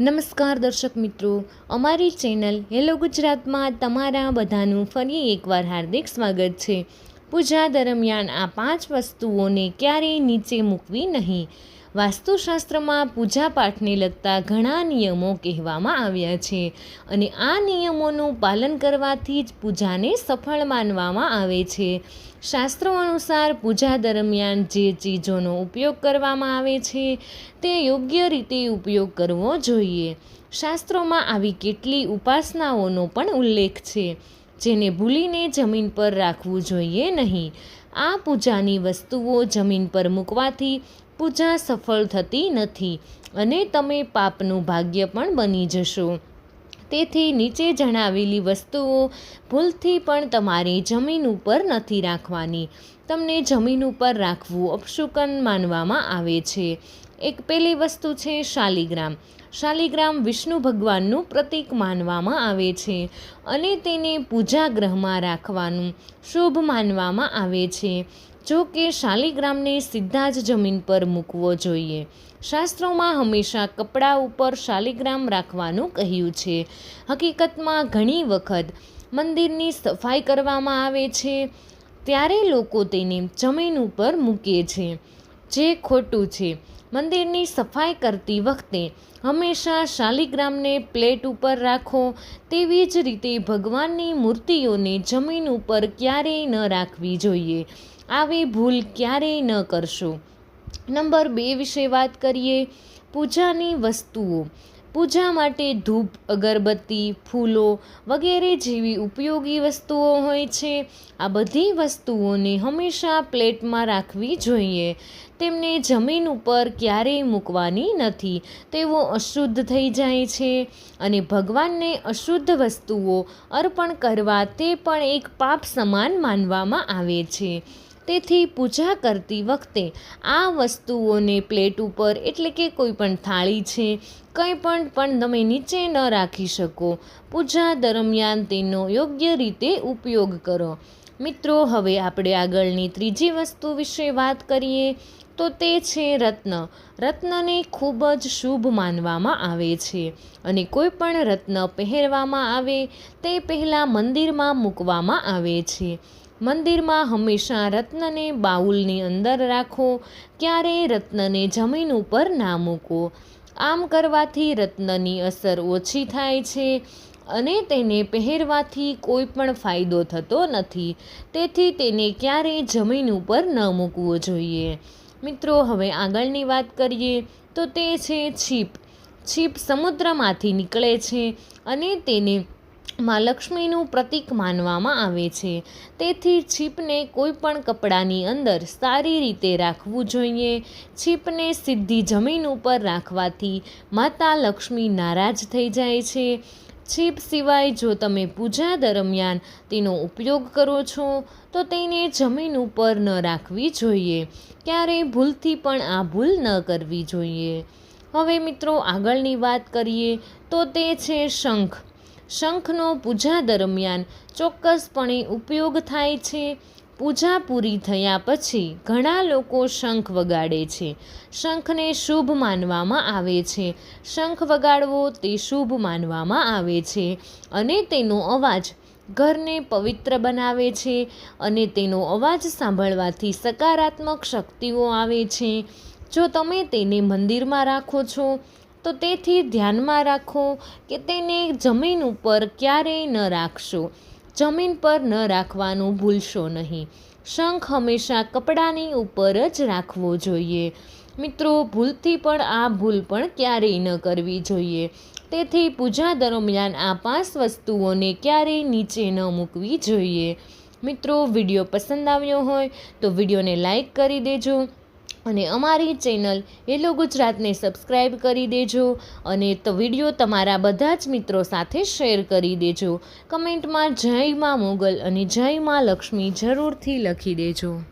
નમસ્કાર દર્શક મિત્રો, અમારી ચેનલ હેલો ગુજરાતમાં તમારા બધાનું ફરી એકવાર હાર્દિક સ્વાગત છે. પૂજા દરમિયાન આ પાંચ વસ્તુઓને ક્યારેય નીચે મૂકવી નહીં. વાસ્તુશાસ્ત્રમાં પૂજાપાઠને લગતા ઘણા નિયમો કહેવામાં આવ્યા છે અને આ નિયમોનું પાલન કરવાથી જ પૂજાને સફળ માનવામાં આવે છે. શાસ્ત્રો અનુસાર પૂજા દરમિયાન જે ચીજોનો ઉપયોગ કરવામાં આવે છે, તે યોગ્ય રીતે ઉપયોગ કરવો જોઈએ. શાસ્ત્રોમાં આવી કેટલી ઉપાસનાઓનો પણ ઉલ્લેખ છે, જેને ભૂલીને જમીન પર રાખવું જોઈએ નહીં. આ પૂજાની વસ્તુઓ જમીન પર મૂકવાથી પૂજા સફળ થતી નથી અને તમે પાપનું ભાગ્ય પણ બની જશો. તેથી નીચે જણાવેલી વસ્તુઓ ભૂલથી પણ તમારે જમીન ઉપર નથી રાખવાની. તમને જમીન ઉપર રાખવું અપશુકન માનવામાં આવે છે. એક પહેલી વસ્તુ છે શાલિગ્રામ. શાલિગ્રામ વિષ્ણુ ભગવાનનું પ્રતીક માનવામાં આવે છે અને તેને પૂજાગ્રહમાં રાખવાનું શુભ માનવામાં આવે છે. જો કે શાલિગ્રામને સીધા જ જમીન પર મૂકવો જોઈએ. શાસ્ત્રોમાં હંમેશા કપડાં ઉપર શાલિગ્રામ રાખવાનું કહ્યું છે. હકીકતમાં ઘણી વખત મંદિરની સફાઈ કરવામાં આવે છે, ત્યારે લોકો તેને જમીન ઉપર મૂકે છે, જે ખોટું છે. મંદિરની સફાઈ કરતી વખતે હંમેશા શાલિગ્રામને પ્લેટ ઉપર રાખો, તેવી જ રીતે ભગવાનની મૂર્તિઓને જમીન ઉપર ક્યારેય ન રાખવી જોઈએ. આવી ભૂલ ક્યારેય ન કરશો. નંબર બે વિશે વાત કરીએ. પૂજાની વસ્તુઓ. પૂજા માટે ધૂપ, અગરબત્તી, ફૂલો વગેરે જેવી ઉપયોગી વસ્તુઓ હોય છે. આ બધી વસ્તુઓને હંમેશા પ્લેટમાં રાખવી જોઈએ. તેમને જમીન ઉપર ક્યારેય મૂકવાની નથી. તેઓ અશુદ્ધ થઈ જાય છે અને ભગવાનને અશુદ્ધ વસ્તુઓ અર્પણ કરવા તે પણ એક પાપ સમાન માનવામાં આવે છે. તેથી પૂજા કરતી વખતે આ વસ્તુઓને પ્લેટ ઉપર એટલે કે કોઈ પણ થાળી છે, કંઈ પણ પણ તમે નીચે ન રાખી શકો. પૂજા દરમિયાન તેનો યોગ્ય રીતે ઉપયોગ કરો. મિત્રો, હવે આપણે આગળની ત્રીજી વસ્તુ વિશે વાત કરીએ, તો તે છે રત્ન. રત્નને ખૂબ જ શુભ માનવામાં આવે છે અને કોઈ પણ રત્ન પહેરવામાં આવે, તે પહેલાં મંદિરમાં મૂકવામાં આવે છે. મંદિરમાં હંમેશા રત્નને બાઉલની અંદર રાખો ક્યારેય રત્નને જમીન ઉપર ના મૂકો. આમ કરવાથી રત્નની અસર ઓછી થાય છે અને તેને પહેરવાથી કોઈ પણ ફાયદો થતો નથી. તેથી તેને ક્યારેય જમીન ઉપર ન મૂકવો જોઈએ. મિત્રો, હવે આગળની વાત કરીએ તો તે છે છીપ. છીપ સમુદ્રમાંથી નીકળે છે અને તેને માં લક્ષ્મીનું પ્રતીક માનવામાં આવે છે. તેથી છીપને કોઈ પણ કપડાની અંદર સારી રીતે રાખવું જોઈએ. છીપને સીધી જમીન ઉપર રાખવાથી માતા લક્ષ્મી નારાજ થઈ જાય છે. છીપ સિવાય જો તમે પૂજા દરમિયાન તેનો ઉપયોગ કરો છો, તો તેને જમીન ઉપર ન રાખવી જોઈએ. ક્યારેય ભૂલથી પણ આ ભૂલ ન કરવી જોઈએ. હવે મિત્રો આગળની વાત કરીએ, તો તે છે શંખ. શંખનો પૂજા દરમિયાન ચોક્કસપણે ઉપયોગ થાય છે. પૂજા પૂરી થયા પછી ઘણા લોકો શંખ વગાડે છે. શંખને શુભ માનવામાં આવે છે. શંખ વગાડવો તે શુભ માનવામાં આવે છે અને તેનો અવાજ ઘરને પવિત્ર બનાવે છે અને તેનો અવાજ સાંભળવાથી સકારાત્મક શક્તિઓ આવે છે. જો તમે તેને મંદિરમાં રાખો છો તો તેથી ધ્યાનમાં રાખો કે તેને જમીન ઉપર ક્યારેય ન રાખશો. જમીન પર ન રાખવાનું ભૂલશો નહીં. શંખ હંમેશા કપડાની ઉપર જ રાખવો જોઈએ. મિત્રો, ભૂલથી પણ આ ભૂલ પણ ક્યારેય ન કરવી જોઈએ. તેથી પૂજા દરમિયાન આ પાંચ વસ્તુઓને ક્યારેય નીચે ન મૂકવી જોઈએ. મિત્રો, વીડિયો પસંદ આવ્યો હોય તો વિડીયોને લાઈક કરી દેજો. અને અમારી ચેનલ હેલો ગુજરાતને સબસ્ક્રાઈબ કરી દેજો અને તો વીડિયો તમારા બધા જ મિત્રો સાથે શેર કરી દેજો. કમેન્ટમાં જય માં મોગલ અને જય માં લક્ષ્મી જરૂરથી લખી દેજો.